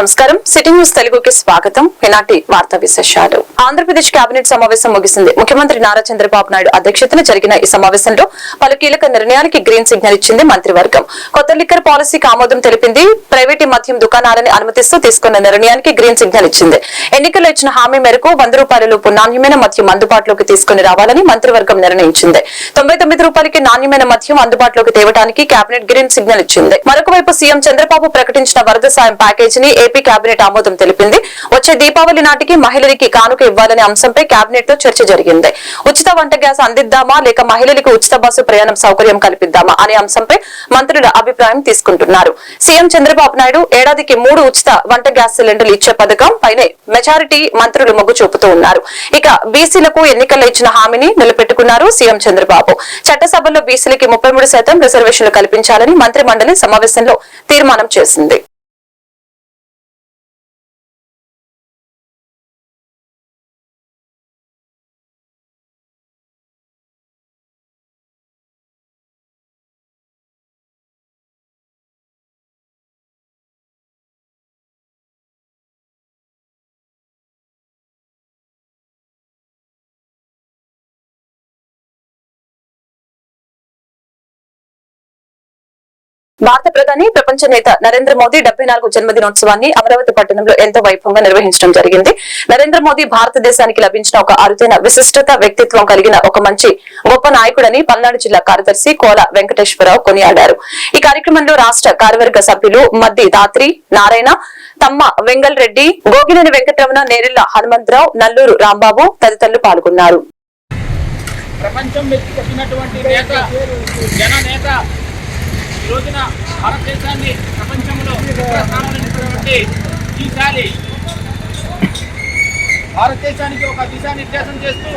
నమస్కారం. City news తెలుగుకి స్వాగతం. ఈనాటి వార్తా విశేషాలు? ఆంధ్రప్రదేశ్ కేబినెట్ సమావేశం ముగిసింది. ముఖ్యమంత్రి నారా చంద్రబాబు నాయుడు అధ్యక్షతన జరిగిన ఈ సమావేశంలో పలు కీలక నిర్ణయాలకి గ్రీన్ సిగ్నల్ ఇచ్చింది మంత్రివర్గం. కొత్త లిక్కర్ పాలసీకి ఆమోదం తెలిపింది. ప్రైవేట్ మద్యం దుకాణాలని అనుమతిస్తూ తీసుకున్న నిర్ణయానికి గ్రీన్ సిగ్నల్ ఇచ్చింది. ఎన్నికల్లో ఇచ్చిన హామీ మేరకు వంద రూపాయల లోపు నాణ్యమైన మద్యం అందుబాటులోకి తీసుకుని రావాలని మంత్రివర్గం నిర్ణయించింది. తొంభై తొమ్మిది రూపాయలకి నాణ్యమైన మద్యం అందుబాటులోకి తేవడానికి కేబినెట్ గ్రీన్ సిగ్నల్ ఇచ్చింది. మరొక వైపు సీఎం చంద్రబాబు ప్రకటించిన వరద సాయం ప్యాకేజీని ఏపీ కేబినెట్ ఆమోదం తెలిపింది. వచ్చే దీపావళి నాటికి మహిళలకి కానుక ఇవ్వాలనే అంశంపై కేబినెట్లో చర్చ జరిగింది. ఉచిత వంట గ్యాస్ అందిద్దామా లేక మహిళలకు ఉచిత బస్సు ప్రయాణం సౌకర్యం కల్పిద్దామా అనే అంశంపై మంత్రుల అభిప్రాయం తీసుకుంటున్నారు. సీఎం చంద్రబాబు నాయుడు ఏడాదికి మూడు ఉచిత వంట గ్యాస్ సిలిండర్లు ఇచ్చే పథకం పైనే మెజారిటీ మంత్రులు మొగ్గు చూపుతూ ఉన్నారు. ఇక బీసీలకు ఎన్నికల్లో ఇచ్చిన హామీని నిలబెట్టుకున్నారు సీఎం చంద్రబాబు. చట్టసభలో బీసీలకి ముప్పై మూడు శాతం రిజర్వేషన్లు కల్పించాలని మంత్రి మండలి సమావేశంలో తీర్మానం చేసింది. భారత ప్రధాని ప్రపంచ నేత నరేంద్ర మోదీ డెబ్బై నాలుగు జన్మదినోత్సవాన్ని అమరావతి పట్టణంలో ఎంతో వైభవంగా నిర్వహించడం జరిగింది. నరేంద్ర మోదీ భారతదేశానికి లభించిన ఒక అరుదైన విశిష్టత వ్యక్తిత్వం కలిగిన ఒక మంచి గొప్ప నాయకుడని పల్నాడు జిల్లా కార్యదర్శి కోల వెంకటేశ్వరరావు కొనియాడారు. ఈ కార్యక్రమంలో రాష్ట్ర కార్యవర్గ సభ్యులు మద్ది దాత్రి నారాయణ తమ్మ వెంగల్ రెడ్డి గోగినేని వెంకటరమణ నేరెళ్ళ హనుమంతరావు నల్లూరు రాంబాబు తదితరులు పాల్గొన్నారు. ప్రపంచం మెచ్చుకొచ్చినటువంటి నేత జన నేత రోజున భారతదేశాన్ని ప్రపంచంలో స్థానంలోటువంటి ఈసారి భారతదేశానికి ఒక దిశానిర్దేశం చేస్తూ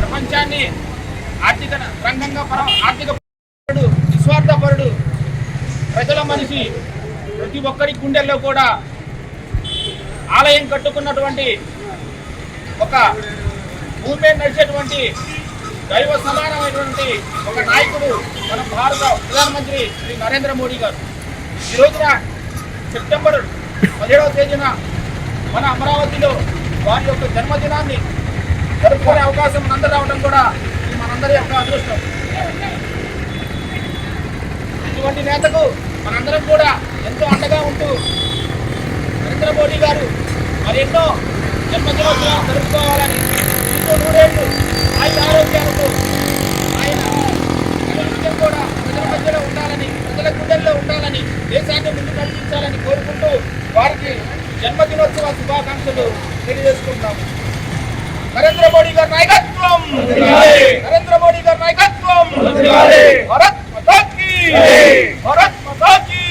ప్రపంచాన్ని ఆర్థిక రంగంగా పర ఆర్థిక పరుడు నిస్వార్థపరుడు ప్రజల మనిషి ప్రతి ఒక్కరి గుండెల్లో కూడా ఆలయం కట్టుకున్నటువంటి ఒక మూమెంట్ నడిచేటువంటి దైవ సమానమైనటువంటి ఒక నాయకుడు మన భారత ప్రధానమంత్రి శ్రీ నరేంద్ర మోడీ గారు. ఈ రోజున సెప్టెంబర్ పదిహేడవ తేదీన మన అమరావతిలో వారి యొక్క జన్మదినాన్ని జరుపుకునే అవకాశం మనందరూ రావడం కూడా మనందరి యొక్క అదృష్టం. ఇటువంటి నేతకు మనందరం కూడా ఎంతో అండగా ఉంటూ నరేంద్ర మోడీ గారు మరి ఎన్నో జన్మదినోత్సవాలు జరుపుకోవాలని ఇంకో నూరేళ్ళు ఆయన ఆరోగ్యాలతో ఆయన నిత్యం కూడా ప్రజల మధ్యలో ఉండాలని ప్రజల గుండెల్లో ఉండాలని దేశాన్ని ముందు నడిపించాలని కోరుకుంటూ వారికి జన్మదినోత్సవ శుభాకాంక్షలు తెలియజేసుకుంటాము నరేంద్ర మోడీ గారి నాయకత్వం నరేంద్ర మోడీ గారి నాయకత్వం భారత్ మాతాకి భారత్ మాతాకి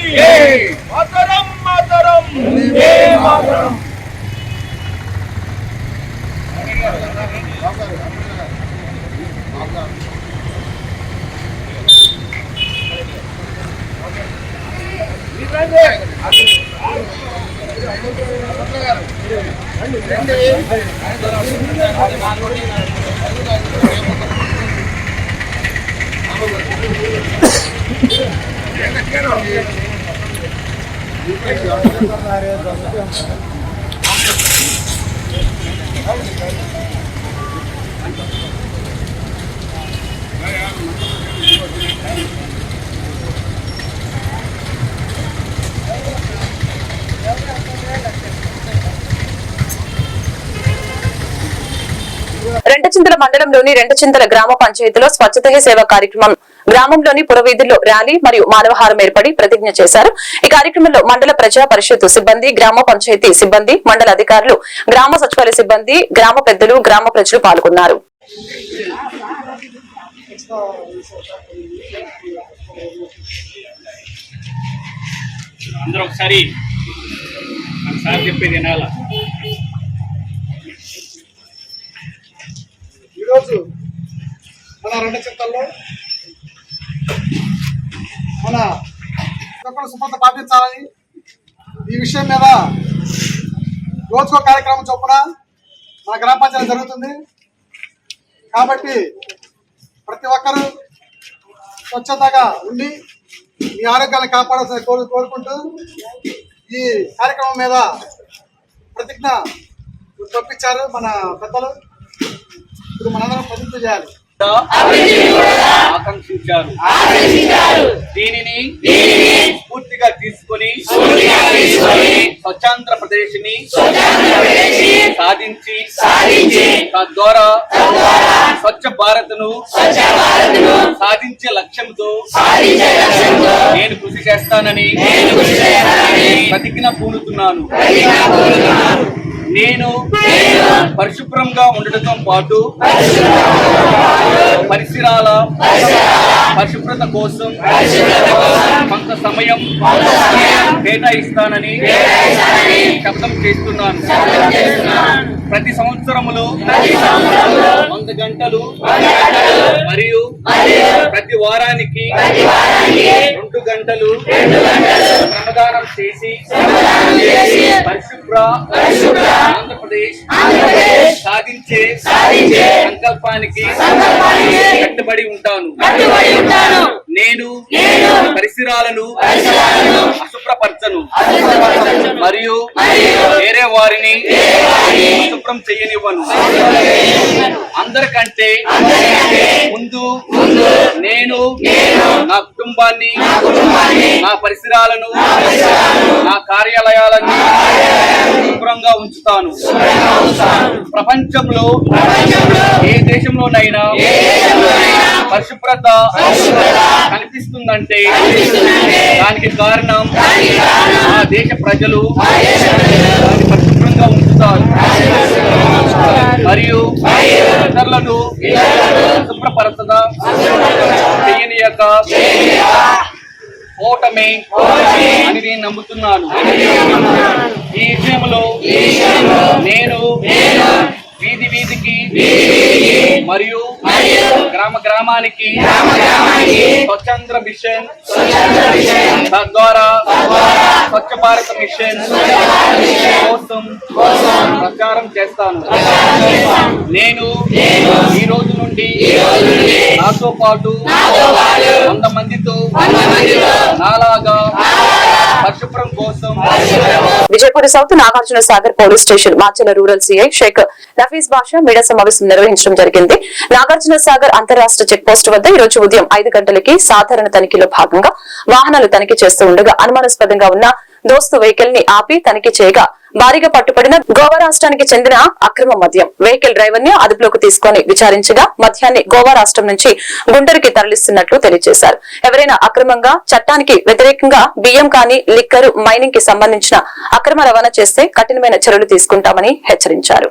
మాతరం మాతరం మాతరం రెంటచింతల మండలంలోని రెంటచింతల గ్రామ పంచాయతీలో స్వచ్ఛత హీ సేవ కార్యక్రమం. గ్రామంలోని పురవీధుల్లో ర్యాలీ మరియు మానవహారం ఏర్పడి ప్రతిజ్ఞ చేశారు. ఈ కార్యక్రమంలో మండల ప్రజా పరిషత్ సిబ్బంది గ్రామ పంచాయతీ సిబ్బంది మండల అధికారులు గ్రామ సచివాలయ సిబ్బంది గ్రామ పెద్దలు గ్రామ ప్రజలు పాల్గొన్నారు. అందరూ ఒకసారి ఒకసారి చెప్పేది వినాల? ఈరోజు మన రెండు చిత్తాల్లో మన శుభ్రత పాటించాలని ఈ విషయం మీద రోజుకో కార్యక్రమం చొప్పున మన గ్రామ పంచాయతీ జరుగుతుంది. కాబట్టి ప్రతి ఒక్కరూ స్వచ్ఛతగా ఉండి మీ ఆరోగ్యాన్ని కాపాడాల్సిన కోరు కోరుకుంటూ ఈ కార్యక్రమం మీద ప్రతిజ్ఞ పంపించారు మన పెద్దలు. ఇప్పుడు మనందరం ప్రతిజ్ఞ చేయాలి. ఆకాంక్షించారు దీనిని పూర్తిగా తీసుకొని స్వచ్ఛాంధ్ర ప్రదేశ్ని సాధించి తద్వారా స్వచ్ఛ భారత్ను సాధించే లక్ష్యంతో నేను కృషి చేస్తానని ప్రతిజ్ఞ పూనుతున్నాను. నేను పరిశుభ్రంగా ఉండటంతో పాటు పరిసరాల పరిశుభ్రత కోసం కొంత సమయం కేటాయిస్తానని శబ్దం చేస్తున్నాను. ప్రతి సంవత్సరములో వంద గంటలు మరియు ప్రతి వారానికి రెండు గంటలు శ్రమదానం చేసి పరిశుభ్ర ఆంధ్రప్రదేశ్ సాధించే సంకల్పానికి కట్టుబడి ఉంటాను. నేను పరిసరాలను అశుభ్రపరచను. మరియు వేరే వారిని అశుభ్రం చేయనివ్వను. అందరికంటే ముందు నేను నా కుటుంబాన్ని నా పరిసరాలను నా కార్యాలయాలను శుభ్రంగా ఉంచుతాను. ప్రపంచంలో ఏ దేశంలోనైనా పరిశుభ్రత కనిపిస్తుందంటే దానికి కారణం ఆ దేశ ప్రజలు దాన్ని పరిశుభ్రంగా ఉంచుతారు. మరియు ఇతరులను శుభ్రపరచద? చేయనీయక. ఓటమి అని నేను నమ్ముతున్నాను. ఈ విషయంలో నేను వీధి వీధికి మరియు గ్రామ గ్రామానికి స్వచ్ఛంద్ర మిషన్ తద్వారా స్వచ్ఛ భారత్ మిషన్ కోసం ప్రచారం చేస్తాను. నేను ఈ రోజు నుండి నాతో పాటు వంద మందితో నాలాగా పరిశుభ్రం కోసం Vijayapur south Nagarjuna Sagar police station Macherla rural CI Shaik Nafeez Basha media సమావేశం నిర్వహించడం జరిగింది. నాగార్జున సాగర్ అంతరాష్ట్ర చెక్ పోస్ట్ వద్ద ఈ రోజు ఉదయం ఐదు గంటలకి సాధారణ తనిఖీలో భాగంగా వాహనాలు తనిఖీ చేస్తూ ఉండగా అనుమానాస్పదంగా ఉన్న దోస్తు వెహికల్ని ఆపి తనిఖీ చేయగా భారీగా పట్టుబడిన గోవా రాష్ట్రానికి చెందిన అక్రమ మద్యం. వెహికల్ డ్రైవర్ని అదుపులోకి తీసుకొని విచారించగా మద్యాన్ని గోవా రాష్ట్రం నుంచి గుంటూరుకి తరలిస్తున్నట్లు తెలియజేశారు. ఎవరైనా అక్రమంగా చట్టానికి వ్యతిరేకంగా బియ్యం కానీ లిక్కరు మైనింగ్కి సంబంధించిన అక్రమ రవాణా చేస్తే కఠినమైన చర్యలు తీసుకుంటామని హెచ్చరించారు.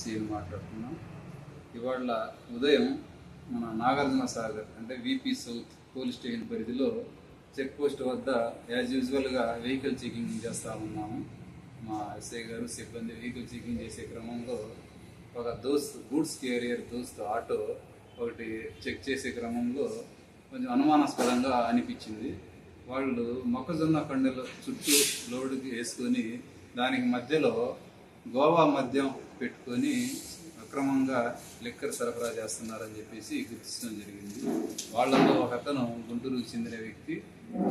సీన్ మాట్లాడుతున్నాం ఇవాళ ఉదయం మన నాగార్జున సాగర్ అంటే విపి సౌత్ పోలీస్ స్టేషన్ పరిధిలో చెక్ పోస్ట్ వద్ద యాజ్ యూజువల్గా వెహికల్ చెకింగ్ చేస్తూ ఉన్నాము. మా ఎస్ఐ గారు సిబ్బంది వెహికల్ చెకింగ్ చేసే క్రమంలో ఒక Dost goods carrier Dost auto ఒకటి చెక్ చేసే క్రమంలో కొంచెం అనుమానాస్పదంగా అనిపించింది. వాళ్ళు మొక్కజొన్న కండెలు చుట్టూ లోడుకి వేసుకొని దానికి మధ్యలో గోవా మద్యం పెట్టుకొని అక్రమంగా లిక్కర్ సరఫరా చేస్తున్నారని చెప్పేసి గుర్తించడం జరిగింది. వాళ్ళతో ఒక అతను గుంటూరుకు చెందిన వ్యక్తి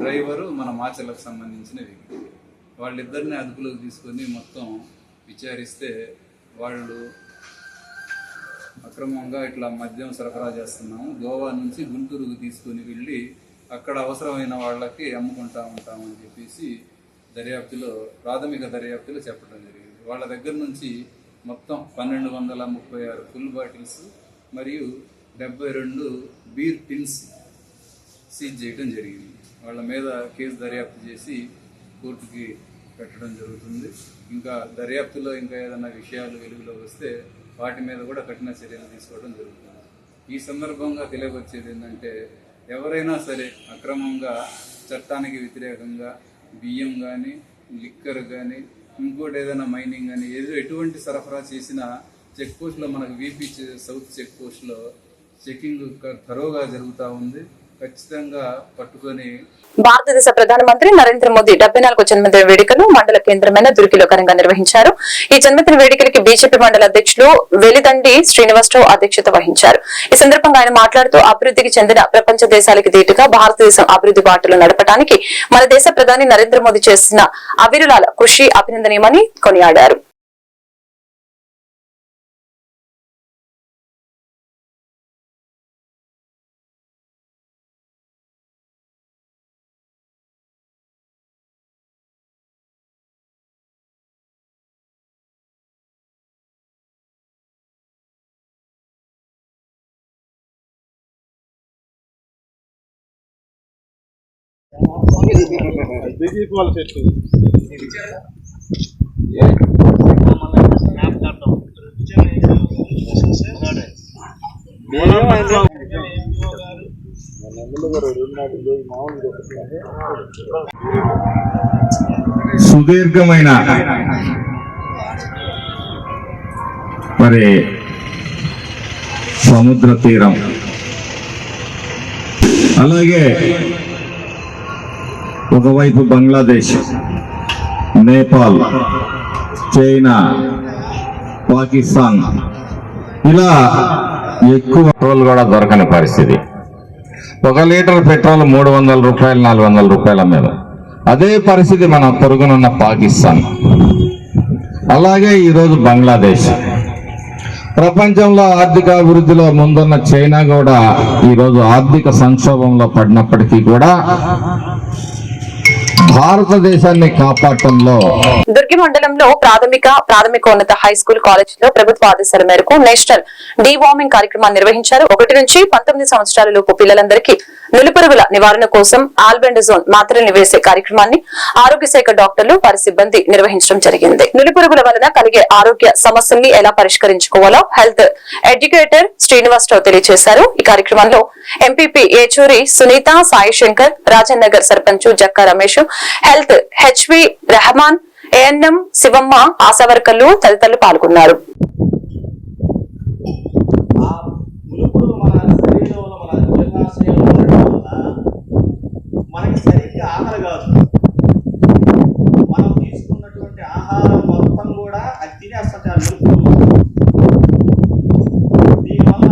డ్రైవరు మన మాచలకు సంబంధించిన వ్యక్తి. వాళ్ళిద్దరిని అదుపులోకి తీసుకొని మొత్తం విచారిస్తే వాళ్ళు అక్రమంగా ఇట్లా మద్యం సరఫరా చేస్తున్నాము గోవా నుంచి గుంటూరుకు తీసుకొని వెళ్ళి అక్కడ అవసరమైన వాళ్ళకి అమ్ముకుంటా ఉంటామని చెప్పేసి దర్యాప్తులో ప్రాథమిక దర్యాప్తులో చెప్పడం జరిగింది. వాళ్ళ దగ్గర నుంచి మొత్తం పన్నెండు వందల ముప్పై ఆరు ఫుల్ బాటిల్స్ మరియు డెబ్బై రెండు బీర్ టిన్స్ సీజ్ చేయడం జరిగింది. వాళ్ళ మీద కేసు దర్యాప్తు చేసి కోర్టుకి పెట్టడం జరుగుతుంది. ఇంకా దర్యాప్తులో ఇంకా ఏదైనా విషయాలు వెలుగులో వస్తే వాటి మీద కూడా కఠిన చర్యలు తీసుకోవడం జరుగుతుంది. ఈ సందర్భంగా తెలియవచ్చేది ఏంటంటే ఎవరైనా సరే అక్రమంగా చట్టానికి వ్యతిరేకంగా బియ్యం కానీ లిక్కర్ కానీ ఇంకోటి ఏదైనా మైనింగ్ కానీ ఏదో ఎటువంటి సరఫరా చేసినా చెక్ పోస్ట్లో మనకు వీపీ సౌత్ చెక్ పోస్ట్లో చెకింగ్ థరోగా జరుగుతూ ఉంది. ఖచ్చితంగా పట్టుకొని భారతదేశ ప్రధానమంత్రి నరేంద్ర మోదీ డెబ్బై నాలుగు జన్మదిన వేడుకలు మండల కేంద్రమైన దుర్గిలో ఘనంగా నిర్వహించారు. ఈ జన్మదిన వేడుకలకి బీజేపీ మండల అధ్యక్షులు వెలిదండి శ్రీనివాసరావు అధ్యక్షత వహించారు. ఈ సందర్భంగా ఆయన మాట్లాడుతూ అభివృద్ధికి చెందిన ప్రపంచ దేశాలకి దీటుగా భారతదేశం అభివృద్ధి బాటలు నడపడానికి మన దేశ ప్రధాని నరేంద్ర మోదీ చేసిన అవిరులాల కృషి అభినందనీయమని కొనియాడారు. సుదీర్ఘమైన మరి సముద్ర తీరం. అలాగే ఒకవైపు బంగ్లాదేశ్ నేపాల్ చైనా పాకిస్తాన్. ఇలా ఎక్కువ పెట్రోల్ కూడా దొరకని పరిస్థితి. ఒక లీటర్ పెట్రోల్ మూడు వందల రూపాయలు నాలుగు వందల రూపాయల మీద అదే పరిస్థితి మన పొరుగునున్న పాకిస్తాన్. అలాగే ఈరోజు బంగ్లాదేశ్. ప్రపంచంలో ఆర్థిక అభివృద్ధిలో ముందున్న చైనా కూడా ఈరోజు ఆర్థిక సంక్షోభంలో పడినప్పటికీ కూడా భారతదేశాన్ని కాపాడటంలో దుర్గి మండలంలో ప్రాథమిక ప్రాథమికోన్నత హై స్కూల్ కాలేజ్లో ప్రభుత్వ ఆదేశాల మేరకు నేషనల్ డీ వార్మింగ్ కార్యక్రమాన్ని నిర్వహించారు. ఒకటి నుంచి పంతొమ్మిది సంవత్సరాల లోపు పిల్లలందరికీ నులిపురుగుల నివారణ కోసం ఆల్బెండజోన్ మాత్రల్ని వేసే కార్యక్రమాన్ని ఆరోగ్య శాఖ డాక్టర్లు వారి సిబ్బంది నిర్వహించడం జరిగింది. నులిపురుగుల వలన కలిగే ఆరోగ్య సమస్యల్ని ఎలా పరిష్కరించుకోవాలో హెల్త్ ఎడ్యుకేటర్ శ్రీనివాసరావు తెలియజేశారు. ఈ కార్యక్రమంలో MPP Yechuri Sunitha Sai Shankar Rajan Nagar sarpanch Jakka Ramesh health HV Rehman ANM Shivamma Asha వర్కర్లు తదితరులు పాల్గొన్నారు ఆ ములుపుడు మన శరీరంలో మన జీర్ణాశయంలో ఉండడం వల్ల మనకి సరిగ్గా ఆకలి కాదు. మనం తీసుకున్నటువంటి ఆహారం మొత్తం కూడా అది తినేస్తుంది ఆ ములుపుడు దీనివల్ల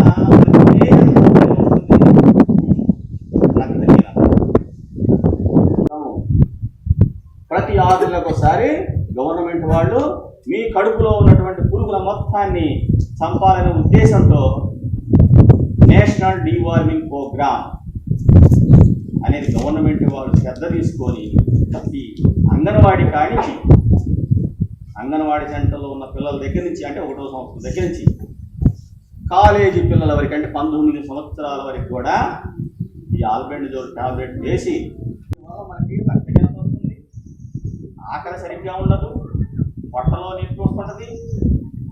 ప్రతి ఆరు ఒకసారి గవర్నమెంట్ వాళ్ళు మీ కడుపులో ఉన్నటువంటి పురుగుల మొత్తాన్ని చంపాలనే ఉద్దేశంతో నేషనల్ డీవార్మింగ్ ప్రోగ్రామ్ అనేది గవర్నమెంట్ వాళ్ళు శ్రద్ధ తీసుకొని ప్రతి అంగన్వాడీ కానించి అంగన్వాడీ సెంటర్లో ఉన్న పిల్లల దగ్గర నుంచి అంటే ఒకటో సంవత్సరం దగ్గర నుంచి కాలేజీ పిల్లల వరకు అంటే పంతొమ్మిది సంవత్సరాల వరకు కూడా ఈ ఆల్బెండజోల్ టాబ్లెట్ వేసి మనకి రక్తహీనత వస్తుంది. ఆకలి సరిగ్గా ఉండదు. పొట్టలో నీరు వస్తుంటుంది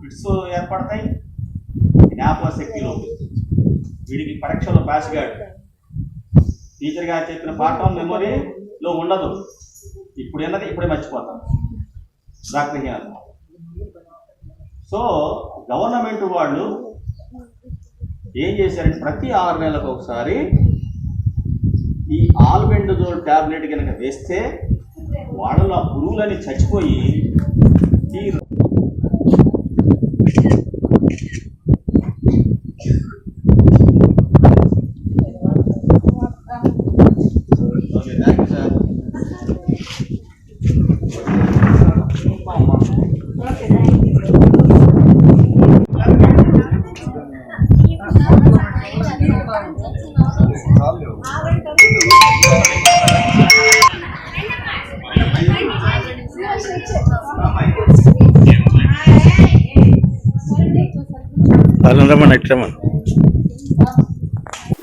ఫిట్స్ ఏర్పడతాయి. జ్ఞాపక శక్తిలో వీడికి పరీక్షలో పాస్ గాడు. టీచర్ గారు చెప్పిన పాఠం మెమొరీలో ఉండదు. ఇప్పుడు ఉన్నది ఇప్పుడే మర్చిపోతాం. రక్తహీనత సో గవర్నమెంట్ వాళ్ళు ఏం చేశారంటే ప్రతి ఆరు నెలలకు ఒకసారి ఈ ఆల్బెండజోల్ టాబ్లెట్ కనుక వేస్తే వాళ్ళలో ఆ పురుగులని చచ్చిపోయి ఈ चंद्रमन अक्षमन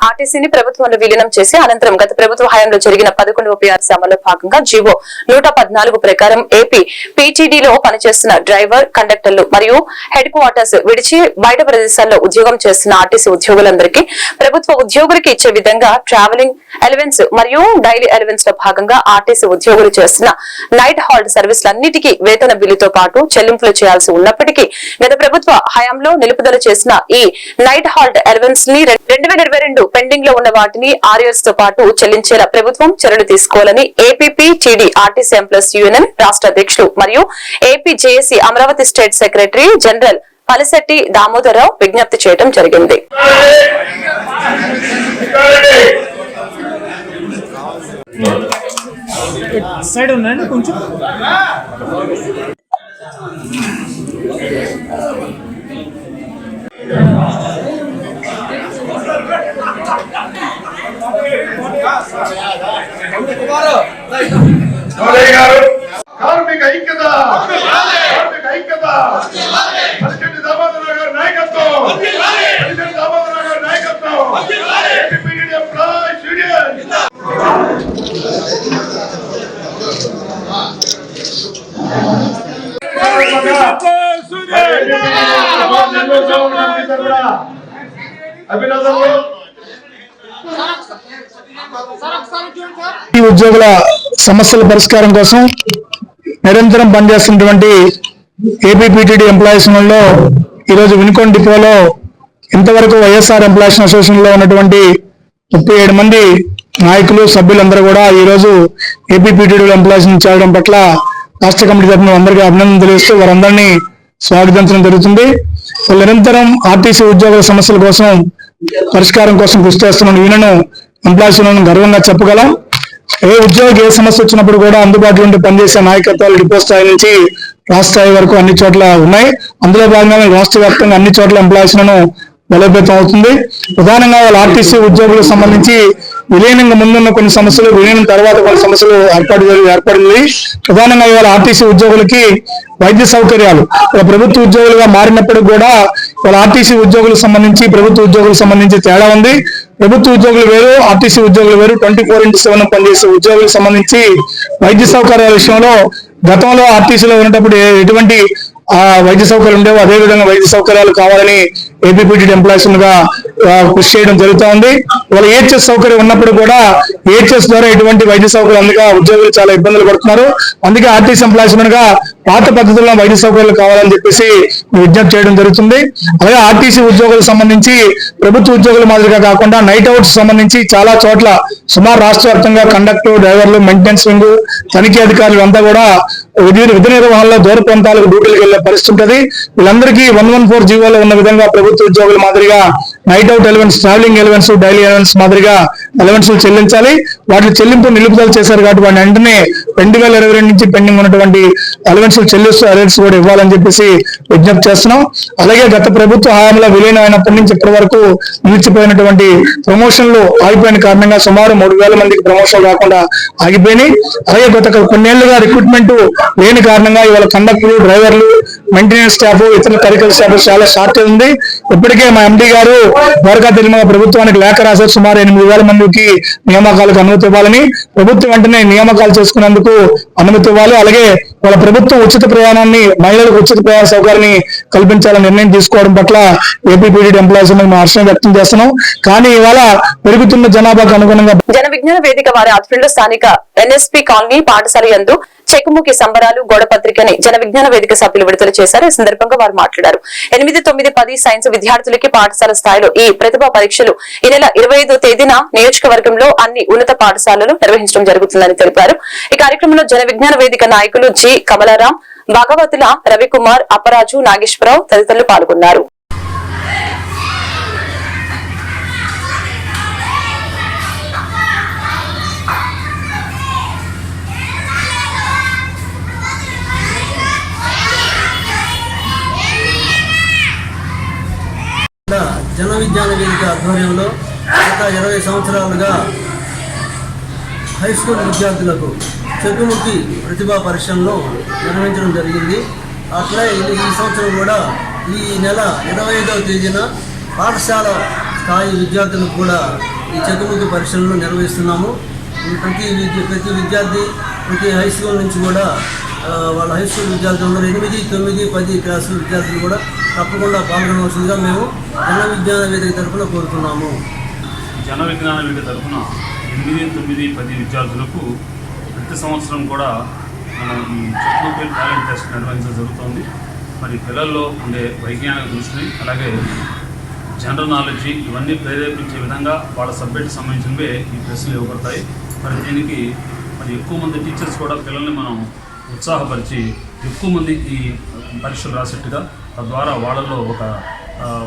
ఆర్టీసీని ప్రభుత్వంలో విలీనం చేసి అనంతరం గత ప్రభుత్వ హయాంలో జరిగిన పదకొండవ పిఆర్సీ అమల్లో భాగంగా జీవో నూట పద్నాలుగు ప్రకారం ఏపీ పీటీడీలో పనిచేస్తున్న డ్రైవర్ కండక్టర్లు మరియు హెడ్ క్వార్టర్స్ విడిచి బయట ప్రదేశాల్లో ఉద్యోగం చేస్తున్న ఆర్టీసీ ఉద్యోగులందరికీ ప్రభుత్వ ఉద్యోగులకి ఇచ్చే విధంగా ట్రావెలింగ్ ఎలవెన్స్ మరియు డైలీ ఎలవెన్స్లో భాగంగా ఆర్టీసీ ఉద్యోగులు చేస్తున్న నైట్ హాల్ట్ సర్వీసులన్నిటికీ వేతన బిల్లుతో పాటు చెల్లింపులు చేయాల్సి ఉన్నప్పటికీ గత ప్రభుత్వ హయాంలో నిలుపుదల చేసిన ఈ నైట్ హాల్ట్ ఎలవెన్స్ని రెండు వేల ఇరవై రెండు పెండింగ్లో ఉన్న వాటిని ఆర్యర్స్తో పాటు చెల్లించేలా ప్రభుత్వం చర్యలు తీసుకోవాలని APP TD RTC employees union రాష్ట్ర అధ్యక్షులు మరియు AP JAC Amaravati state secretary general Palisetti Damodararao విజ్ఞప్తి చేయడం జరిగింది. సైడ్ ఉందండి కొంచెం కార్మిక ఐక్యత. కార్మిక ఐక్యత. ప్రెసిడెంట్ దామోదర గారి నాయకత్వం. గారి యూనియన్ అభినందనలు. ఈ ఉద్యోగుల సమస్యల పరిష్కారం కోసం నిరంతరం పనిచేస్తున్నటువంటి ఏపీపీటీడీ ఎంప్లాయీస్లో ఈరోజు వినుకొండ డిపోలో ఇంతవరకు వైఎస్ఆర్ ఎంప్లాయీస్ అసోసియేషన్లో ఉన్నటువంటి ముప్పై ఏడు మంది నాయకులు సభ్యులందరూ కూడా ఈ రోజు ఏపీపీటీడీ ఎంప్లాయీస్ చేరడం పట్ల రాష్ట్ర కమిటీ తరఫున అందరికీ అభినందన తెలియజేస్తూ వారందరినీ స్వాగతించడం జరుగుతుంది. నిరంతరం ఆర్టీసీ ఉద్యోగుల సమస్యల కోసం పరిష్కారం కోసం కృషి చేస్తున్న ఈయనను ఎంప్లాయీస్ గర్వంగా చెప్పగలం. ఏ ఉద్యోగి ఏ సమస్య వచ్చినప్పుడు కూడా అందుబాటులో ఉండి పనిచేసే నాయకత్వాలు డిపో స్థాయి నుంచి రాష్ట్ర స్థాయి వరకు అన్ని చోట్ల ఉన్నాయి. అందులో భాగంగా రాష్ట్ర వ్యాప్తంగా అన్ని చోట్ల ఎంప్లాయీస్లను బలోపేతం అవుతుంది. ప్రధానంగా వాళ్ళ ఆర్టీసీ ఉద్యోగులకు సంబంధించి విలీనంగా ముందున్న కొన్ని సమస్యలు విలీనం తర్వాత కొన్ని సమస్యలు ఏర్పాటు ఏర్పడింది. ప్రధానంగా ఇవాళ ఆర్టీసీ ఉద్యోగులకి వైద్య సౌకర్యాలు ఇలా ప్రభుత్వ ఉద్యోగులుగా మారినప్పటికీ కూడా వాళ్ళ ఆర్టీసీ ఉద్యోగులకు సంబంధించి ప్రభుత్వ ఉద్యోగులకు సంబంధించి తేడా ఉంది. ప్రభుత్వ ఉద్యోగులు వేరు ఆర్టీసీ ఉద్యోగులు వేరు. ట్వంటీ ఫోర్ ఇంటూ సెవెన్ పనిచేసే ఉద్యోగులకు సంబంధించి వైద్య సౌకర్యాల విషయంలో గతంలో ఆర్టీసీలో ఉన్నప్పుడు ఎటువంటి ఆ వైద్య సౌకర్యాలు ఉండేవో అదే విధంగా వైద్య సౌకర్యాలు కావాలని ఏపీపీటీ ఎంప్లాయీస్గా కృషి చేయడం జరుగుతూ ఉంది. వాళ్ళ ఏహెచ్ఎస్ సౌకర్యం ఉన్నప్పుడు కూడా ఏహెచ్ఎస్ ద్వారా ఎటువంటి వైద్య సౌకర్యం అందుక ఉద్యోగులు చాలా ఇబ్బందులు పడుతున్నారు. అందుకే ఆర్టీసీ ఎంప్లాయీస్గా పాత పద్ధతుల్లో వైద్య సౌకర్యాలు కావాలని చెప్పేసి విజ్ఞప్తి చేయడం జరుగుతుంది. అలాగే ఆర్టీసీ ఉద్యోగులకు సంబంధించి ప్రభుత్వ ఉద్యోగుల మాదిరిగా కాకుండా నైట్ అవుట్స్ సంబంధించి చాలా చోట్ల సుమారు రాష్ట్ర వ్యాప్తంగా కండక్టర్ డ్రైవర్లు మెయింటెనెన్స్ వింగ్ తనిఖీ అధికారులు అంతా కూడా విధి విధి నిర్వహణలో దూర ప్రాంతాలకు డ్యూటీలకు వెళ్ళే పరిస్థితి ఉంటుంది. వీళ్ళందరికీ వన్ వన్ ఫోర్ జీవోలో ఉన్న విధంగా ప్రభుత్వ ఉద్యోగుల మాదిరిగా night out allowance travelling allowance daily allowance మాదిరిగా అలవెన్సులు చెల్లించాలి. వాటి చెల్లింపు నిలుపుదల చేశారు కాబట్టి వాటిని వెంటనే రెండు వేల ఇరవై రెండు నుంచి పెండింగ్ ఉన్నటువంటి అలవెన్సులు చెల్లిస్తూ అలవెన్స్ కూడా ఇవ్వాలని చెప్పేసి విజ్ఞప్తి చేస్తున్నాం. అలాగే గత ప్రభుత్వ హయాంలో విలీనం అయినప్పటి నుంచి ఇప్పటి వరకు నిలిచిపోయినటువంటి ప్రమోషన్లు ఆగిపోయిన కారణంగా సుమారు మూడు వేల మందికి ప్రమోషన్ రాకుండా ఆగిపోయినాయి. అలాగే గత కొన్నేళ్ళుగా రిక్రూట్మెంట్ లేని కారణంగా ఇవాళ కండక్టర్లు డ్రైవర్లు మెయింటెనెన్స్ స్టాఫ్ ఇతర కరికల్ స్టాఫ్ చాలా షార్టేజ్ ఉంది. ఇప్పటికే మా ఎండి గారు ద్వారకా తిరుమల ప్రభుత్వానికి లేఖ రాశారు. సుమారు ఎనిమిది వేల మందికి నియామకాలకు అనుమతి ఇవ్వాలని ప్రభుత్వం వెంటనే నియామకాలు చేసుకునేందుకు అనుమతి ఇవ్వాలి. అలాగే వాళ్ళ ప్రభుత్వం ఉచిత ప్రయాణాన్ని మహిళలకు ఉచిత ప్రయాణ సౌకర్యాన్ని కల్పించాలని నిర్ణయం తీసుకోవడం పట్ల ఏపీపీడీ ఎంప్లాయీస్ మేము హర్షం వ్యక్తం చేస్తున్నాం. కానీ ఇవాళ పెరుగుతున్న జనాభాకు అనుగుణంగా జన విజ్ఞాన వేదిక వారి ఆధ్వర్యంలో స్థానిక ఎన్ఎస్పీ కాలనీ పాఠశాల యందు చెక్కుముకి సంబరాలు గోడపత్రికని జన విజ్ఞాన వేదిక సభ్యులు విడుదల చేశారు. ఈ సందర్భంగా వారు మాట్లాడారు. ఎనిమిది తొమ్మిది పది సైన్స్ విద్యార్థులకి పాఠశాల స్థాయిలో ఈ ప్రతిభా పరీక్షలు ఈ నెల ఇరవై తేదీన నియోజకవర్గంలో అన్ని ఉన్నత పాఠశాలలు నిర్వహించడం జరుగుతుందని తెలిపారు. ఈ కార్యక్రమంలో జన విజ్ఞాన వేదిక నాయకులు జి. కమలారాం భాగవతుల రవికుమార్ అప్పరాజు నాగేశ్వరరావు తదితరులు పాల్గొన్నారు. జన విజ్ఞాన వేదిక ఆధ్వర్యంలో గత ఇరవై సంవత్సరాలుగా హై స్కూల్ విద్యార్థులకు చెట్టుముఖి ప్రతిభా పరీక్షలను నిర్వహించడం జరిగింది. అట్లే ఈ సంవత్సరం కూడా ఈ నెల ఇరవై ఐదవ తేదీన పాఠశాల స్థాయి విద్యార్థులకు కూడా ఈ చెట్టుముఖి పరీక్షలను నిర్వహిస్తున్నాము. ఈ ప్రతి విద్య ప్రతి విద్యార్థి ప్రతి హై స్కూల్ నుంచి కూడా వాళ్ళ హై స్కూల్ విద్యార్థులు ఎనిమిది తొమ్మిది పది క్లాసుల విద్యార్థులు కూడా తప్పకుండా పాల్గొనవలసిందిగా మేము జన విజ్ఞాన వేదిక తరఫున కోరుతున్నాము. జన విజ్ఞాన వేదిక తరఫున ఎనిమిది తొమ్మిది పది విద్యార్థులకు ప్రతి సంవత్సరం కూడా మనం ఈ టాలెంట్ టెస్ట్ నిర్వహించడం జరుగుతుంది. మరి పిల్లల్లో ఉండే వైజ్ఞానిక దృష్టిని అలాగే జనరల్ నాలెడ్జ్ ఇవన్నీ ప్రేరేపించే విధంగా వాళ్ళ సబ్జెక్ట్ సంబంధించినవే ఈ ప్రశ్నలు ఇవ్వబడతాయి. మరి దీనికి మరి ఎక్కువ మంది టీచర్స్ కూడా పిల్లల్ని మనం ఉత్సాహపరిచి ఎక్కువ మంది ఈ పరీక్షలు రాసేట్టుగా తద్వారా వాళ్ళలో ఒక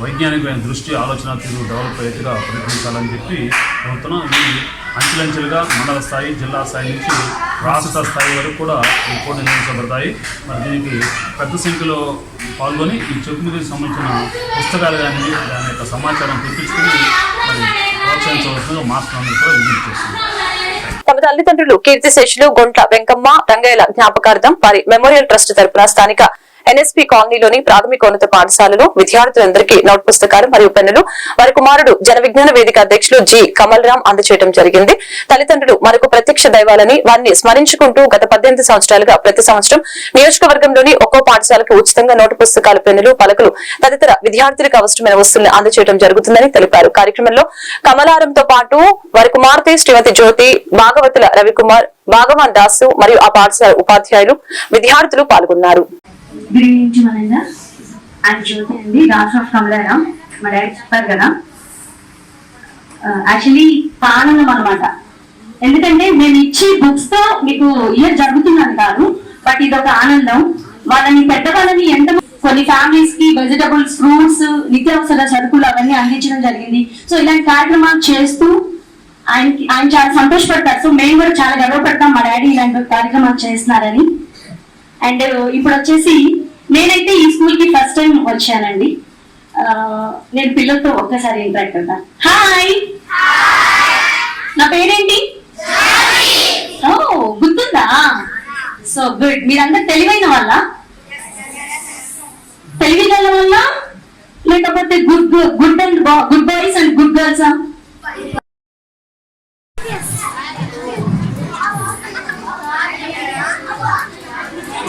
వైజ్ఞానికమైన దృష్టి ఆలోచన తీరు డెవలప్ అయ్యేట్టుగా ప్రయత్నించాలని చెప్పి ప్రభుత్వం ఇది అంచెలంచెలుగా మండల స్థాయి జిల్లా స్థాయి నుంచి రాష్ట్ర స్థాయి వరకు కూడా ఈ పోటీ నిర్వహించబడతాయి మరి దీనికి పెద్ద సంఖ్యలో పాల్గొని ఈ చెప్పులకు సంబంధించిన పుస్తకాలు కానీ దాని యొక్క సమాచారం తెప్పించుకుని మరి ప్రోత్సహించవలసిన మాస్టర్ కూడా విజిట్ చేస్తుంది తమ తల్లిదండ్రులు కీర్తిశేషులు గొంట్ల వెంకమ్మ రంగయ్యల జ్ఞాపకార్థం వారి మెమోరియల్ ట్రస్ట్ తరపున స్థానిక ఎన్ఎస్పీ కాలనీలోని ప్రాథమికోన్నత పాఠశాలలో విద్యార్థులందరికీ నోట్ పుస్తకాలు మరియు పెన్నులు వారి కుమారుడు జన విజ్ఞాన వేదిక అధ్యక్షులు జి. కమల్ రామ్ అందచేయడం జరిగింది. తల్లిదండ్రులు మనకు ప్రత్యక్ష దైవాలని వారిని స్మరించుకుంటూ గత పద్దెనిమిది సంవత్సరాలుగా ప్రతి సంవత్సరం నియోజకవర్గంలోని ఒక్కో పాఠశాలకు ఉచితంగా నోటు పుస్తకాలు పెన్నులు పలకలు తదితర విద్యార్థులకు అవసరమైన వస్తువులను అందజేయడం జరుగుతుందని తెలిపారు. కార్యక్రమంలో కమలారంతో పాటు వారి కుమార్తె శ్రీమతి జ్యోతి భాగవతుల రవికుమార్ భాగవాన్ దాసు మరియు ఆ పాఠశాల ఉపాధ్యాయులు విద్యార్థులు పాల్గొన్నారు. గుడ్ ఈవినింగ్ టు మనందర్ అండ్ జ్యోతి అండి రాష్ట్ర ఆఫ్ కమలారాం మా డాడీ చెప్పారు కదా. యాక్చువల్లీ ఆనందం అనమాట ఎందుకంటే నేను ఇచ్చే బుక్స్తో మీకు ఇయర్ జరుగుతుందని కాదు బట్ ఇది ఒక ఆనందం. వాళ్ళని పెద్దవాళ్ళని ఎంత కొన్ని ఫ్యామిలీస్కి వెజిటబుల్స్ ఫ్రూట్స్ నిత్యావసర సరుకులు అవన్నీ అందించడం జరిగింది. సో ఇలాంటి కార్యక్రమాలు చేస్తూ ఆయనకి ఆయన చాలా సంతోషపడతారు. సో మేము కూడా చాలా గర్వపడతాం మా డాడీ ఇలాంటి కార్యక్రమాలు చేస్తున్నారని. అండ్ ఇప్పుడు వచ్చేసి నేనైతే ఈ స్కూల్కి ఫస్ట్ టైం వచ్చానండి. నేను పిల్లలతో ఒక్కసారి ఇంటరాక్ట్ అవుతాను హాయ్ నా పేరేంటి? ఓ గుర్తుందా? సో గుడ్ మీరందరు తెలివైన వాళ్ళ? తెలివి గల వల్ల లేకపోతే good good and good boys and good గర్ల్సా?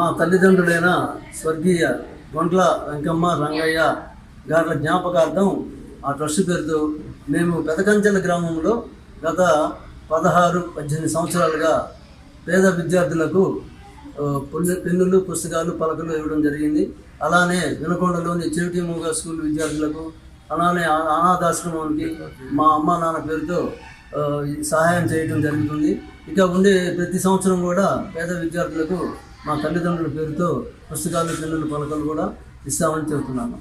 మా తల్లిదండ్రులైన స్వర్గీయ గొంట్ల వెంకమ్మ రంగయ్య గారి జ్ఞాపకార్థం ఆ ట్రస్ట్ పేరుతో మేము పెదకంచెల గ్రామంలో గత పదహారు పద్దెనిమిది సంవత్సరాలుగా పేద విద్యార్థులకు పెన్నులు పుస్తకాలు పలకలు ఇవ్వడం జరిగింది. అలానే వినకొండలోని చెవిటి మూగ స్కూల్ విద్యార్థులకు అలానే అనాథాశ్రమానికి మా అమ్మ నాన్న పేరుతో సహాయం చేయడం జరుగుతుంది. ఇక ఉండే ప్రతి సంవత్సరం కూడా పేద విద్యార్థులకు మా తల్లిదండ్రుల పేరుతో పుస్తకాలు పిల్లల పలకలు కూడా ఇస్తామని చెబుతున్నాను.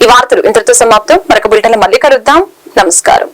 ఈ వార్తలు ఇంతటితో సమాప్తం. మరొక బులెటిన్ మళ్ళీ కలుద్దాం. నమస్కారం.